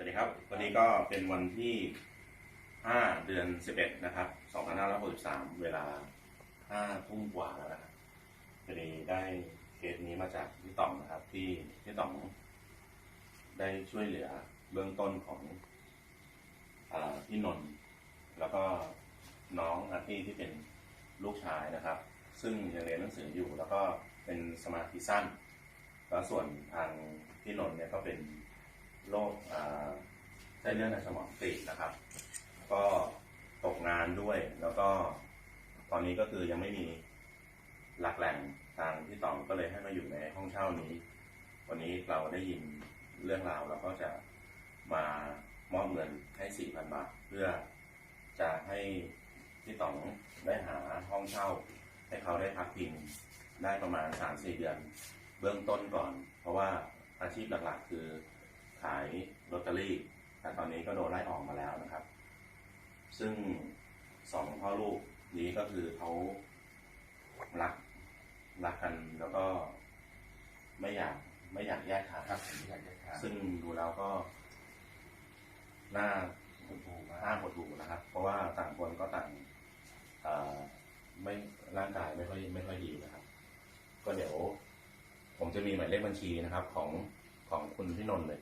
วัสดีครับ วันนี้ก็เป็นวันที่ 5 เดือน 11 นะครับ 2563 เวลา 5 ทุ่มกว่าแล้วนะครับพอดีได้เคสนี้มาจากพี่ต๋องนะครับ ที่พี่ต๋อง ได้ช่วยเหลือเบื้องต้นของอพี่นนท์แล้วก็น้องอาร์ตี้ที่เป็นลูกชายนะครับ ซึ่งยังเรียนหนังสืออยู่ แล้วก็เป็นสมาธิสั้น แล้วส่วนทางพี่นนท์เนี่ยก็เป็น โรคเส้นเลือดในสมองตีบนะครับ ก็ตกงานด้วย แล้วก็ตอนนี้ก็คือยังไม่มีหลักแหล่งทางพี่ต๋องก็เลยให้มาอยู่ในห้องเช่านี้ วันนี้เราได้ยินเรื่องราวเราก็จะมามอบเงินให้4,000บาท เพื่อจะให้พี่ต๋องได้หาห้องเช่า ให้เขาได้พักพิงได้ประมาณ3-4เดือน เบื้องต้นก่อน เพราะว่าอาชีพหลักๆ คือ ขายลอตเตอรี่แต่ตอนนี้ก็โดนไล่ออกมาแล้วนะครับ ซึ่งสองพ่อลูกนี้ก็คือเขารักรักกันแล้วก็ไม่อยากไม่อยากแยกทางครับผมอยากจะถามซึ่งดูแล้วก็น่าหดหู่น่าหดหู่นะครับ เพราะว่าต่างคนก็ต่างเอ่อไม่ร่างกายไม่ค่อยไม่ค่อยดีนะครับ ก็เดี๋ยว ผมจะมีหมายเลขบัญชีนะครับ ของของคุณพี่นนท์เลย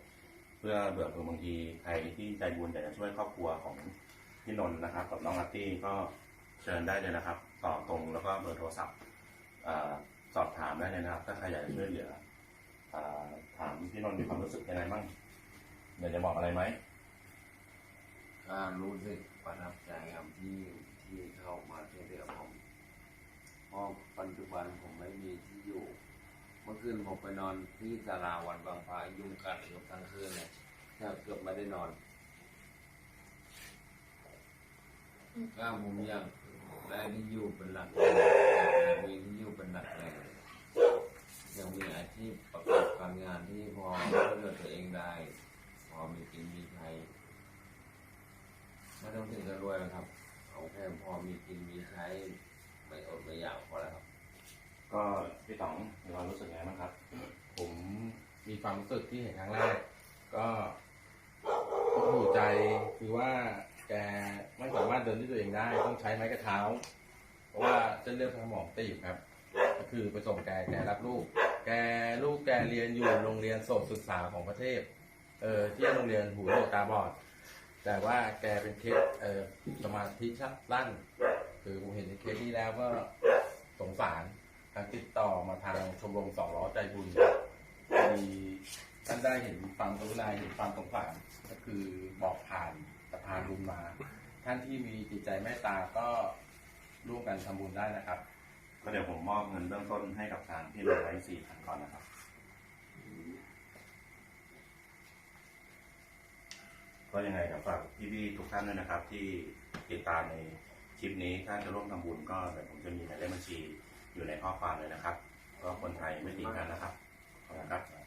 เพื่อเบื่อเผื่อบางทีใครที่ใจบุญอยากจะช่วยครอบครัวของพี่นนท์นะครับ กับน้องอาร์ตี้ก็เชิญได้เลยนะครับ ต่อตรงแล้วก็เบอร์โทรศัพท์สอบถามได้เลยนะครับ ถ้าใครอยากจะช่วยเหลืออถามพี่นนท์มีความรู้สึกยังไงบ้างเดี๋ยวจะบอกอะไรไหมก็รู้สึกประทับใจครับที่ที่เข้ามาช่วยเหลือผมเพราะปัจจุบันผมไม่มีที่อยู่ เมื่อคืนผมไปนอนที่ศาลาวันบางพระยุงกัดเกือบทั้งคืนเลยแทบเกือบไม่ได้นอนก็ผมอยากได้ที่อยู่เป็นหลักแหล่งอยมีที่อยู่เป็นหลักแหล่งยากมีอาชีพประกอบการงานที่พอเลือตัวเองได้ พอมีกินมีใช้ไม่ต้องถึงกับรวยหรอกครับเอาแค่พอมีกินมีใช้ไม่อดไม่อยากพอแล้วครับ พี่ต๋องมีความรู้สึกยังไงบ้างครับ ผมมีความรู้สึกที่เห็นครั้งแรก ก็หดหูใจคือว่าแกไม่สามารถเดินด้วยตัวเองได้ ต้องใช้ไม้กระเท้า เพราะว่าเส้นเลือดสมองตีบครับ ก็คือไปส่งแกแกรับลูก แกลูกแกเรียนอยู่โรงเรียนโสตศึกษาของประเทศ เออที่โรงเรียนหูหนวกตาบอด แต่ว่าแกเป็นเคสเออสมาธิชักลั่นคือผมเห็นในเคสนี้แล้วก็สงสาร ทางติดต่อมาทางชมรมสองล้อใจบุญมีท่านได้เห็นความกรุณาเห็นความสงสารก็คือบอกผ่านสะพานบุญมา ท่านที่มีจิตใจเมตตาก็ร่วมกันทำบุญได้นะครับ ก็เดี๋ยวผมมอบเงินเบื้องต้นให้กับทางพี่นนท์ไว้สี่พันก่อนนะครับ ก็ยังไงเดี๋ยวฝากพี่ๆทุกท่านด้วยนะครับ ที่ติดตามในคลิปนี้ถ้าจะร่วมทำบุญก็เดี๋ยวผมจะมีหมายเลขบัญชี อยู่ในข้อความเลยนะครับ ก็คนไทยไม่ทิ้งกันนะครับขอบคุณครับ